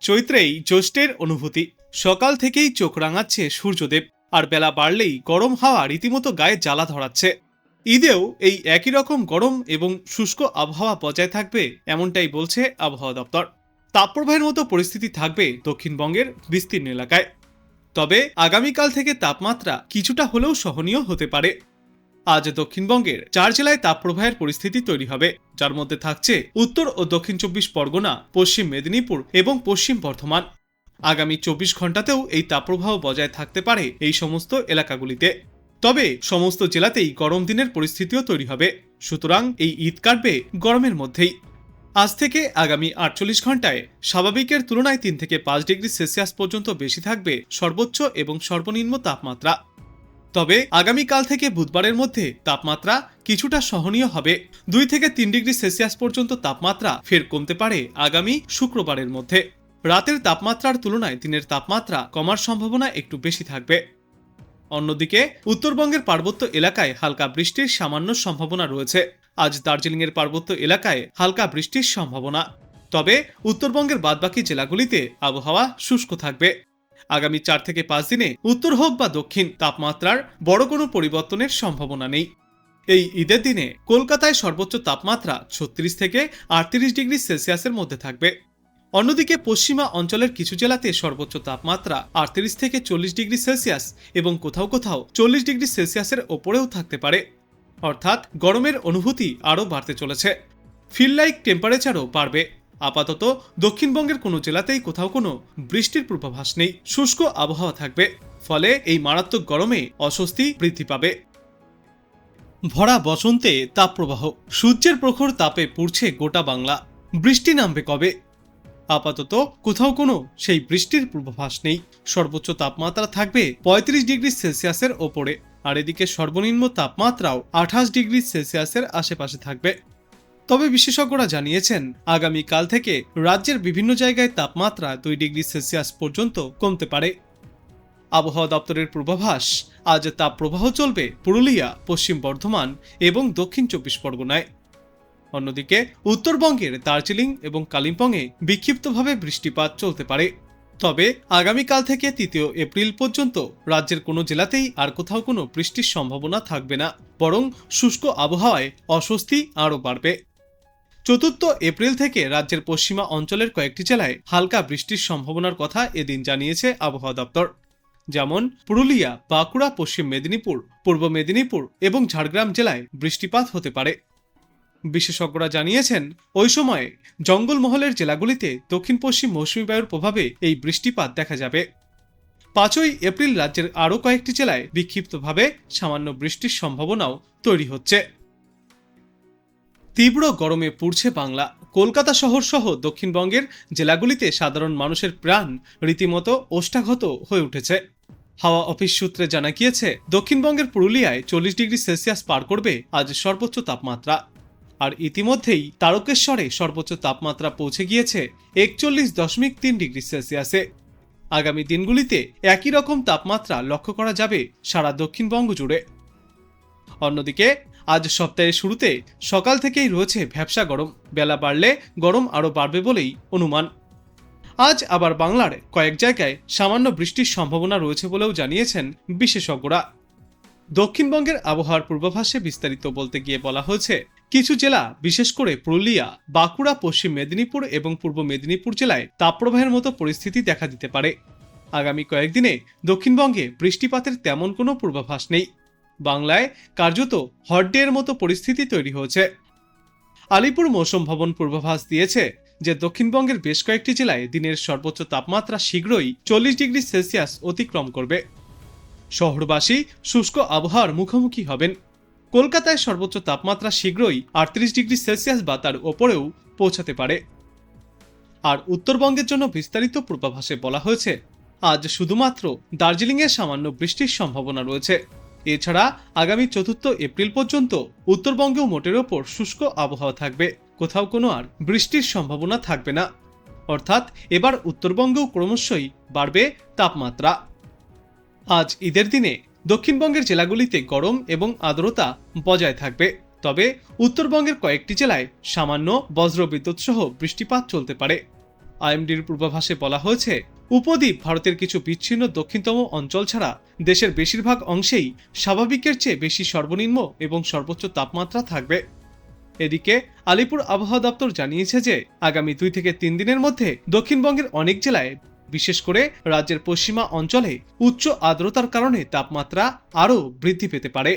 চৈত্রেই জ্যৈষ্ঠের অনুভূতি। সকাল থেকেই চোখ রাঙাচ্ছে সূর্যদেব, আর বেলা বাড়লেই গরম হাওয়া রীতিমতো গায়ে জ্বালা ধরাচ্ছে। ঈদেও এই একই রকম গরম এবং শুষ্ক আবহাওয়া বজায় থাকবে এমনটাই বলছে আবহাওয়া দপ্তর। তাপপ্রবাহের মতো পরিস্থিতি থাকবে দক্ষিণবঙ্গের বিস্তীর্ণ এলাকায়। তবে আগামীকাল থেকে তাপমাত্রা কিছুটা হলেও সহনীয় হতে পারে। আজ দক্ষিণবঙ্গের চার জেলায় তাপপ্রবাহের পরিস্থিতি তৈরি হবে। যার মধ্যে থাকছে উত্তর ও দক্ষিণ চব্বিশ পরগনা, পশ্চিম মেদিনীপুর এবং পশ্চিম বর্ধমান। আগামী চব্বিশ ঘন্টাতেও এই তাপপ্রবাহ বজায় থাকতে পারে এই সমস্ত এলাকাগুলিতে। তবে সমস্ত জেলাতেই গরম দিনের পরিস্থিতিও তৈরি হবে। সুতরাং এই ঈদ কাটবে গরমের মধ্যেই। আজ থেকে আগামী আটচল্লিশ ঘন্টায় স্বাভাবিকের তুলনায় তিন থেকে পাঁচ ডিগ্রি সেলসিয়াস পর্যন্ত বেশি থাকবে সর্বোচ্চ এবং সর্বনিম্ন তাপমাত্রা। তবে আগামীকাল থেকে বুধবারের মধ্যে তাপমাত্রা কিছুটা সহনীয় হবে। দুই থেকে তিন ডিগ্রি সেলসিয়াস পর্যন্ত তাপমাত্রা ফের কমতে পারে আগামী শুক্রবারের মধ্যে। রাতের তাপমাত্রার তুলনায় দিনের তাপমাত্রা কমার সম্ভাবনা একটু বেশি থাকবে। অন্যদিকে, উত্তরবঙ্গের পার্বত্য এলাকায় হালকা বৃষ্টির সামান্য সম্ভাবনা রয়েছে। আজ দার্জিলিংয়ের পার্বত্য এলাকায় হালকা বৃষ্টির সম্ভাবনা। তবে উত্তরবঙ্গের বাদবাকি জেলাগুলিতে আবহাওয়া শুষ্ক থাকবে। আগামী চার থেকে পাঁচ দিনে উত্তর হোক বা দক্ষিণ, তাপমাত্রার বড় কোনো পরিবর্তনের সম্ভাবনা নেই। এই ঈদের দিনে কলকাতায় সর্বোচ্চ তাপমাত্রা ছত্রিশ থেকে আটত্রিশ ডিগ্রি সেলসিয়াসের মধ্যে থাকবে। অন্যদিকে পশ্চিমা অঞ্চলের কিছু জেলাতে সর্বোচ্চ তাপমাত্রা আটত্রিশ থেকে চল্লিশ ডিগ্রি সেলসিয়াস এবং কোথাও কোথাও চল্লিশ ডিগ্রি সেলসিয়াসের ওপরেও থাকতে পারে। অর্থাৎ গরমের অনুভূতি আরও বাড়তে চলেছে। ফিল লাইক টেম্পারেচারও বাড়বে। আপাতত দক্ষিণবঙ্গের কোনো জেলাতেই কোথাও কোনো বৃষ্টির পূর্বাভাস নেই। শুষ্ক আবহাওয়া থাকবে, ফলে এই মারাত্মক গরমে অস্বস্তি বৃদ্ধি পাবে। ভরা বসন্তে তাপপ্রবাহ, সূর্যের প্রখর তাপে পুড়ছে গোটা বাংলা। বৃষ্টি নামবে কবে? আপাতত কোথাও কোনো সেই বৃষ্টির পূর্বাভাস নেই। সর্বোচ্চ তাপমাত্রা থাকবে পঁয়ত্রিশ ডিগ্রি সেলসিয়াসের ওপরে, আর এদিকে সর্বনিম্ন তাপমাত্রাও আঠাশ ডিগ্রি সেলসিয়াসের আশেপাশে থাকবে। তবে বিশেষজ্ঞরা জানিয়েছেন, আগামীকাল থেকে রাজ্যের বিভিন্ন জায়গায় তাপমাত্রা দুই ডিগ্রি সেলসিয়াস পর্যন্ত কমতে পারে। আবহাওয়া দপ্তরের পূর্বাভাস, আজ তাপপ্রবাহ চলবে পুরুলিয়া, পশ্চিম বর্ধমান এবং দক্ষিণ চব্বিশ পরগনায়। অন্যদিকে, উত্তরবঙ্গের দার্জিলিং এবং কালিম্পংয়ে বিক্ষিপ্তভাবে বৃষ্টিপাত চলতে পারে। তবে আগামীকাল থেকে তৃতীয় এপ্রিল পর্যন্ত রাজ্যের কোনো জেলাতেই আর কোথাও কোনো বৃষ্টির সম্ভাবনা থাকবে না, বরং শুষ্ক আবহাওয়ায় অস্বস্তি আরও বাড়বে। চতুর্থ এপ্রিল থেকে রাজ্যের পশ্চিমা অঞ্চলের কয়েকটি জেলায় হালকা বৃষ্টির সম্ভাবনার কথা এদিন জানিয়েছে আবহাওয়া দপ্তর। যেমন, পুরুলিয়া, বাঁকুড়া, পশ্চিম মেদিনীপুর, পূর্ব মেদিনীপুর এবং ঝাড়গ্রাম জেলায় বৃষ্টিপাত হতে পারে। বিশেষজ্ঞরা জানিয়েছেন, ওই সময়ে জঙ্গলমহলের জেলাগুলিতে দক্ষিণ পশ্চিম মৌসুমী বায়ুর প্রভাবে এই বৃষ্টিপাত দেখা যাবে। পাঁচই এপ্রিল রাজ্যের আরও কয়েকটি জেলায় বিক্ষিপ্তভাবে সামান্য বৃষ্টির সম্ভাবনাও তৈরি হচ্ছে। তীব্র গরমে পুড়ছে বাংলা। কলকাতা শহর সহ দক্ষিণবঙ্গের জেলাগুলিতে সাধারণ মানুষের প্রাণ রীতিমতো ওষ্ঠাগত হয়ে উঠেছে। হাওয়া অফিস সূত্রে জানা গিয়েছে, দক্ষিণবঙ্গের পুরুলিয়ায় চল্লিশ ডিগ্রি সেলসিয়াস পার করবে আজ সর্বোচ্চ তাপমাত্রা। আর ইতিমধ্যেই তারকেশ্বরে সর্বোচ্চ তাপমাত্রা পৌঁছে গিয়েছে একচল্লিশ দশমিক তিন ডিগ্রি সেলসিয়াসে। আগামী দিনগুলিতে একই রকম তাপমাত্রা লক্ষ্য করা যাবে সারা দক্ষিণবঙ্গ জুড়ে। অন্যদিকে আজ সপ্তাহের শুরুতে সকাল থেকেই রয়েছে ভ্যাবসা গরম। বেলা বাড়লে গরম আরও বাড়বে বলেই অনুমান। আজ আবার বাংলার কয়েক জায়গায় সামান্য বৃষ্টির সম্ভাবনা রয়েছে বলেও জানিয়েছেন বিশেষজ্ঞরা। দক্ষিণবঙ্গের আবহাওয়ার পূর্বাভাসে বিস্তারিত বলতে গিয়ে বলা হয়েছে, কিছু জেলা, বিশেষ করে পুরুলিয়া, বাঁকুড়া, পশ্চিম মেদিনীপুর এবং পূর্ব মেদিনীপুর জেলায় তাপপ্রবাহের মতো পরিস্থিতি দেখা দিতে পারে। আগামী কয়েকদিনে দক্ষিণবঙ্গে বৃষ্টিপাতের তেমন কোনো পূর্বাভাস নেই। বাংলায় কার্যত হটডের মতো পরিস্থিতি তৈরি হয়েছে। আলিপুর মৌসুম ভবন পূর্বাভাস দিয়েছে যে দক্ষিণবঙ্গের বেশ কয়েকটি জেলায় দিনের সর্বোচ্চ তাপমাত্রা শীঘ্রই চল্লিশ ডিগ্রি সেলসিয়াস অতিক্রম করবে। শহরবাসী শুষ্ক আবহাওয়ার মুখোমুখি হবেন। কলকাতায় সর্বোচ্চ তাপমাত্রা শীঘ্রই আটত্রিশ ডিগ্রি সেলসিয়াস বা তার ওপরেও পৌঁছাতে পারে। আর উত্তরবঙ্গের জন্য বিস্তারিত পূর্বাভাসে বলা হয়েছে, আজ শুধুমাত্র দার্জিলিংয়ে সামান্য বৃষ্টির সম্ভাবনা রয়েছে। এছাড়া আগামী চতুর্থ এপ্রিল পর্যন্ত উত্তরবঙ্গেও মোটের ওপর শুষ্ক আবহাওয়া থাকবে। কোথাও কোনো আর বৃষ্টির সম্ভাবনা থাকবে না। অর্থাৎ এবার উত্তরবঙ্গেও ক্রমশই বাড়বে তাপমাত্রা। আজ ঈদের দিনে দক্ষিণবঙ্গের জেলাগুলিতে গরম এবং আর্দ্রতা বজায় থাকবে। তবে উত্তরবঙ্গের কয়েকটি জেলায় সামান্য বজ্রবিদ্যুৎ সহ বৃষ্টিপাত চলতে পারে। আইএমডির পূর্বাভাসে বলা হয়েছে, উপদ্বীপ ভারতের কিছু বিচ্ছিন্ন দক্ষিণতম অঞ্চল ছাড়া দেশের বেশিরভাগ অংশেই স্বাভাবিকের চেয়ে বেশি সর্বনিম্ন এবং সর্বোচ্চ তাপমাত্রা থাকবে। এদিকে, আলিপুর আবহাওয়া দপ্তর জানিয়েছে যে, আগামী দুই থেকে তিন দিনের মধ্যে দক্ষিণবঙ্গের অনেক জেলায়, বিশেষ করে রাজ্যের পশ্চিমা অঞ্চলে উচ্চ আর্দ্রতার কারণে তাপমাত্রা আরও বৃদ্ধি পেতে পারে।